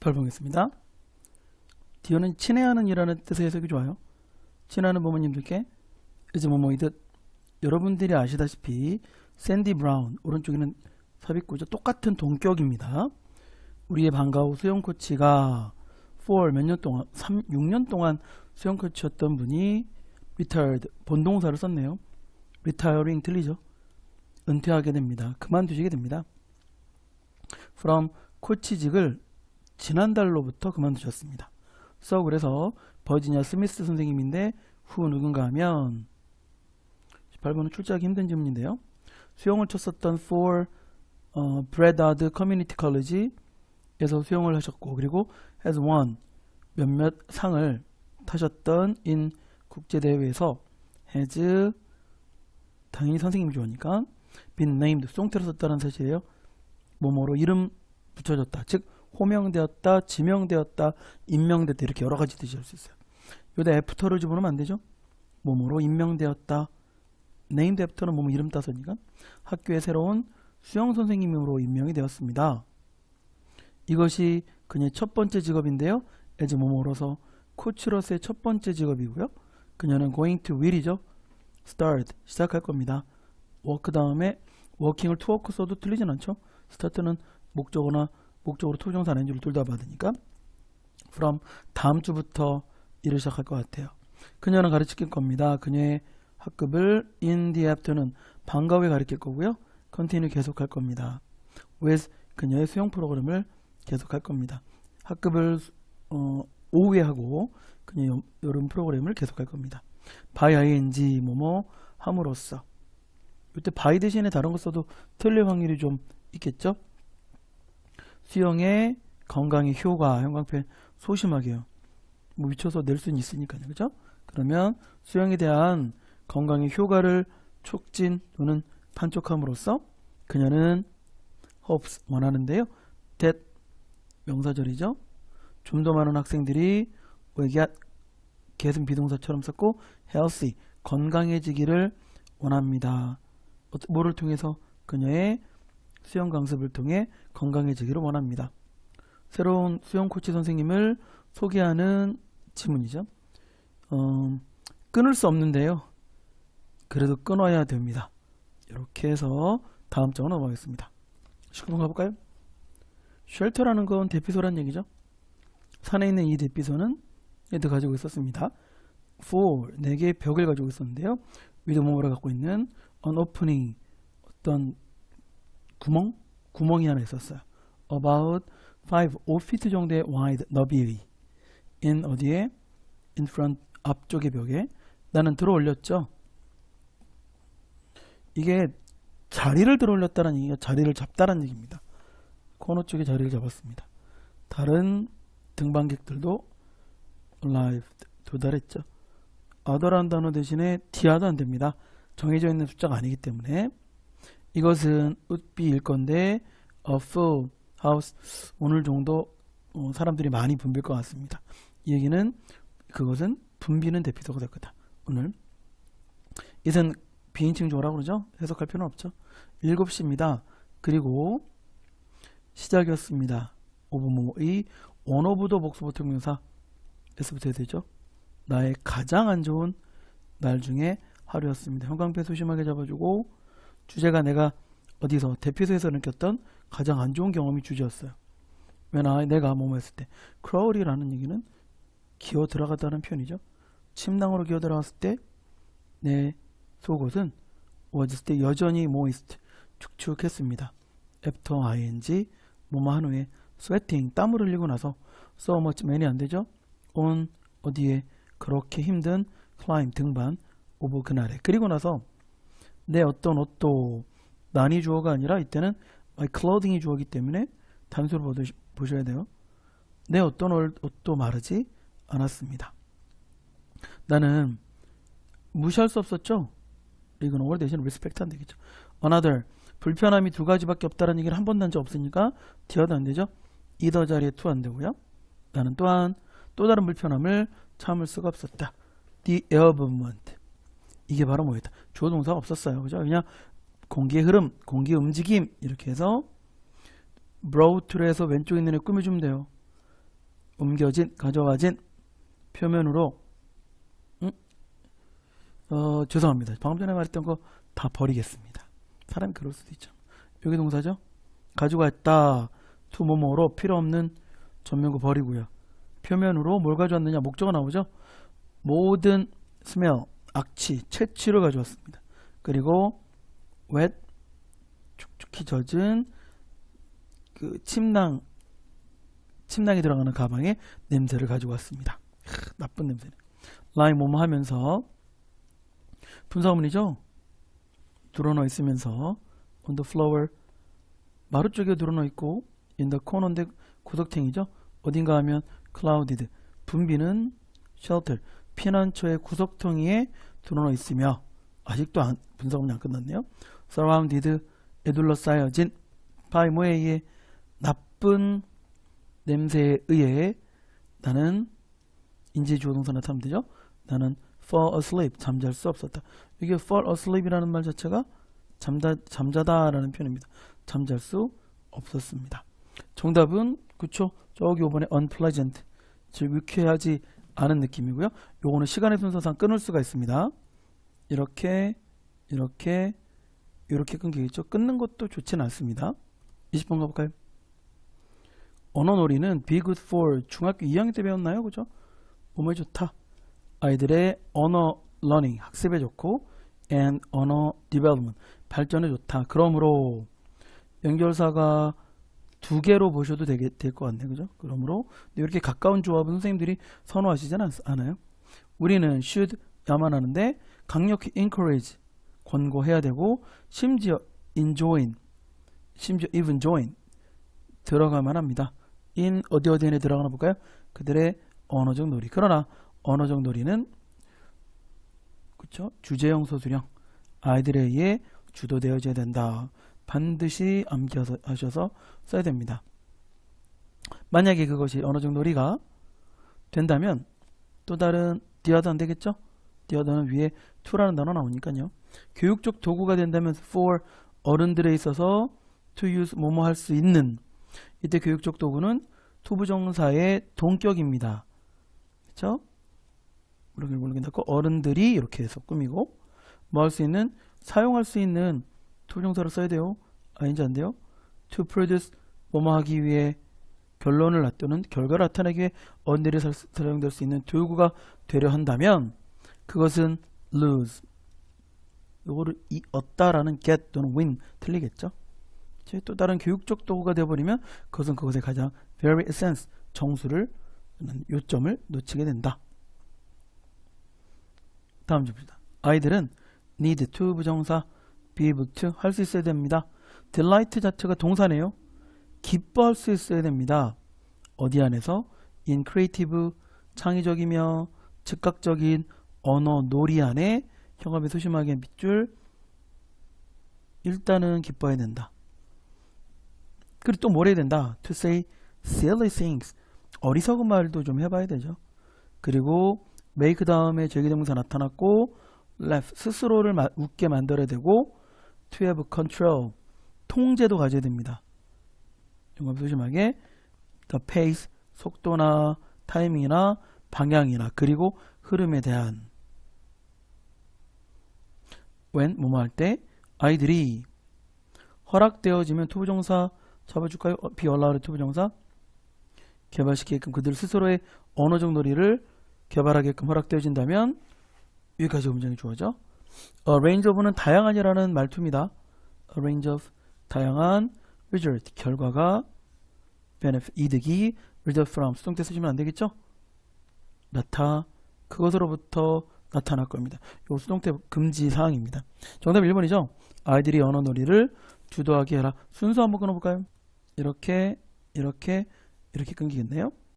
발봉했습니다. 디어는 친애하는 이라는 뜻의 해석이 좋아요. 친애하는 부모님들께 이제 뭐뭐이듯 여러분들이 아시다시피 샌디 브라운 오른쪽에는 삽입구죠. 똑같은 동격입니다. 우리의 반가운 수영 코치가 4 몇 년 동안 3, 6년 동안 수영 코치였던 분이 retired 본동사를 썼네요. retiring 틀리죠. 은퇴하게 됩니다. 그만두시게 됩니다. from 코치직을 지난달로부터 그만두셨습니다. so 그래서 버지니아 스미스 선생님인데 후 누군가 하면 18번은 출제하기 힘든 질문인데요. 수영을 쳤었던 for 어, 브레다드 커뮤니티 컬리지에서 수영을 하셨고 그리고 has won 몇몇 상을 타셨던 in 국제대회에서 has 당연히 선생님이 좋으니까 been named 송태로 썼다는 사실이에요. 뭐뭐로 이름 붙여졌다. 즉 호명되었다, 지명되었다, 임명됐다 이렇게 여러 가지 뜻이 할 수 있어요. 여기다 애프터를 집어넣으면 안 되죠. 뭐뭐로 임명되었다. named after는 뭐뭐 이름 따서니까 학교의 새로운 수영 선생님으로 임명이 되었습니다. 이것이 그녀의 첫 번째 직업인데요. as 뭐뭐로서 코치로서의 첫 번째 직업이고요. 그녀는 going to will이죠. start 시작할 겁니다. work 다음에 working을 to work 써도 틀리진 않죠. start는 목적어나 목적으로 투정사 아닌지를 둘 다 받으니까 from 다음 주부터 일을 시작할 것 같아요. 그녀는 가르칠 겁니다. 그녀의 학급을 in the afternoon 방과 후에 가르칠 거고요. continue 계속할 겁니다. with 그녀의 수영 프로그램을 계속할 겁니다. 학급을 어, 오후에 하고 그녀의 여- 여름 프로그램을 계속할 겁니다. by ing 뭐뭐 함으로써 이때 by 대신에 다른 거 써도 틀릴 확률이 좀 있겠죠? 수영의 건강의 효과 형광펜 소심하게요. 뭐 미쳐서 낼 수는 있으니까요. 그죠? 그러면 수영에 대한 건강의 효과를 촉진 또는 판촉함으로써 그녀는 hopes 원하는데요. that 명사절이죠. 좀 더 많은 학생들이 get get은 비동사처럼 썼고 healthy 건강해지기를 원합니다. 어- 뭐를 통해서 그녀의 수영 강습을 통해 건강해지기를 원합니다. 새로운 수영 코치 선생님을 소개하는 지문이죠. 어, 끊을 수 없는데요. 그래도 끊어야 됩니다. 이렇게 해서 다음 장으로 넘어가겠습니다. 19번 가볼까요? 쉘터라는 건 대피소란 얘기죠. 산에 있는 이 대피소는 얘도 가지고 있었습니다. for 네 개의 벽을 가지고 있었는데요. 위도 모모를 갖고 있는 an opening 어떤 구멍 구멍이 하나 있었어요. about 5, 5feet 정도의 wide 너비 in 어디에 in front 앞쪽의 벽에 나는 들어 올렸죠. 이게 자리를 들어 올렸다는 얘기가 자리를 잡다는 얘기입니다. 코너 쪽에 자리를 잡았습니다. 다른 등반객들도 arrived 도달했죠. other라는 단어 대신에 디아도 안 됩니다. 정해져 있는 숫자가 아니기 때문에 이것은 would be일 건데 a full house 오늘 정도 어, 사람들이 많이 붐빌 것 같습니다. 이 얘기는 그것은 붐비는 대피소가 될 거다. 오늘 이것은 비인칭 조라고 그러죠? 해석할 필요는 없죠. 7시입니다. 그리고 시작이었습니다. 오브모의 원오브도 복수보 특명사 S부터 해야 되죠. 나의 가장 안 좋은 날 중에 하루였습니다. 형광펜 소심하게 잡아주고 주제가 내가 어디서 대피소에서 느꼈던 가장 안 좋은 경험이 주제였어요. 왜나 내가 뭐뭐 했을 때 crawl이라는 얘기는 기어 들어갔다는 표현이죠. 침낭으로 기어 들어갔을 때 내 속옷은 was 때 여전히 moist 축축했습니다. after ing 뭐뭐 한 후에 sweating 땀을 흘리고 나서 so much man이 안 되죠. on 어디에 그렇게 힘든 climb 등반 오브 그날에 그리고 나서 내 어떤 옷도 난이 주어가 아니라 이때는 my clothing이 주어기 때문에 보시- 보셔야 돼요. 내 어떤 옷- 옷도 마르지 않았습니다. 나는 무시할 수 없었죠. 이건 over 대신 respect 안 되겠죠. another 불편함이 두 가지밖에 없다는 얘기를 한 번도 한 적 없으니까 디어도 안 되죠. either 자리에 to 안 되고요. 나는 또한 또 다른 불편함을 참을 수가 없었다. the air movement 이게 바로 뭐였다. 주어 동사가 없었어요. 그죠? 그냥 공기의 흐름, 공기의 움직임 이렇게 해서 to로 해서 왼쪽에 있는 애 꾸며주면 돼요. 옮겨진 가져와진 표면으로 음? 어 죄송합니다 방금 전에 말했던 거 다 버리겠습니다 사람이 그럴 수도 있죠 여기 동사죠 가져갔다 뭐뭐로 필요 없는 전면구 버리고요 표면으로 뭘 가져왔느냐 목적어 나오죠 모든 smell 악취 채취를 가져왔습니다 그리고 wet 축축히 젖은 그 침낭 침낭이 들어가는 가방에 냄새를 가지고 왔습니다. 크, 나쁜 냄새네. 라임 뭐뭐 하면서 분사문이죠. 드러넣어 있으면서 on the floor 마루 쪽에 드러넣어 있고 in the corner인데 구석탱이죠. 어딘가 하면 clouded 분비는 shelter 피난처의 구석탱이에 드러넣어 있으며 아직도 안, 분사문이 안 끝났네요. surrounded 에 둘러싸여진 의해 나쁜 냄새에 의해 나는 인지주어 동사 나타나면 되죠. 나는 fall asleep 잠잘 수 없었다. 이게 fall asleep이라는 말 자체가 잠다 잠자다라는 표현입니다. 잠잘 수 없었습니다. 정답은 그쵸? 저기 5번에 unpleasant 즉 유쾌하지 않은 느낌이고요. 요거는 시간의 순서상 끊을 수가 있습니다. 이렇게 이렇게 이렇게 끊기겠죠. 끊는 것도 좋지는 않습니다. 20번 가볼까요? 언어놀이는 be good for 중학교 2학년 때 배웠나요? 그죠? 몸에 좋다. 아이들의 언어 learning 학습에 좋고 and 언어 development 발전에 좋다. 그러므로 연결사가 두 개로 보셔도 되게 될 것 같네. 그죠? 그러므로 이렇게 가까운 조합은 선생님들이 선호하시진 않, 않아요. 우리는 should 야만 하는데 강력히 encourage 권고해야 되고 심지어 enjoin 심지어 even join 들어가만 합니다. in 어디 어디 에 들어가나 볼까요? 그들의 언어적 놀이. 그러나 언어적 놀이는 그렇죠? 주제형 소수령 아이들에 의해 주도되어져야 된다. 반드시 암기하셔서 하셔서 써야 됩니다. 만약에 그것이 언어적 놀이가 된다면 또 다른 디어도 안 되겠죠? 디어도는 위에 to라는 단어 나오니까요. 교육적 도구가 된다면 for 어른들에 있어서 to use 뭐뭐 할 수 있는 이때 교육적 도구는 투부정사의 동격입니다. 그렇죠? 모르게 모르게 어른들이 이렇게 해서 꾸미고 뭐 할 수 있는 사용할 수 있는 투부정사를 써야 돼요. 아닌지 안 돼요? to produce 뭐뭐 하기 위해 결론을 나 또는 결과를 나타내기 위해 사- 사용될 수 있는 도구가 되려 한다면 그것은 lose 요거를 이 얻다라는 get 또는 win 틀리겠죠? 또 다른 교육적 도구가 되어버리면 그것은 그것의 가장 very essence 정수를 요점을 놓치게 된다. 다음 주 봅시다. 아이들은 need to 부정사 be able to 할 수 있어야 됩니다. delight 자체가 동사네요. 기뻐할 수 있어야 됩니다. 어디 안에서 in creative 창의적이며 즉각적인 언어 놀이 안에 형업의 소심하게 밑줄 일단은 기뻐해야 된다. 그리고 또 뭘 해야 된다. to say silly things 어리석은 말도 좀 해봐야 되죠. 그리고 make 다음에 제기동사 나타났고 laugh 스스로를 마- 웃게 만들어야 되고 to have control 통제도 가져야 됩니다. 영업 소심하게 the pace 속도나 타이밍이나 방향이나 그리고 흐름에 대한 when 뭐뭐 할 때 아이들이 허락되어지면 투부정사 잡아줄까요? 어, be allowed 투부정사 개발시키게끔 그들 스스로의 언어적 놀이를 개발하게끔 허락되어진다면 여기까지 문장이 주어져 a range of는 다양한이라는 말투입니다. a range of 다양한 result 결과가 benefit 이득이 result from 수동태 쓰시면 안 되겠죠? 나타 그것으로부터 나타날 겁니다. 요 수동태 금지 사항입니다. 정답 1번이죠. 아이들이 언어 놀이를 주도하게 해라. 순서 한번 끊어볼까요? 이렇게 이렇게 이렇게 끊기겠네요.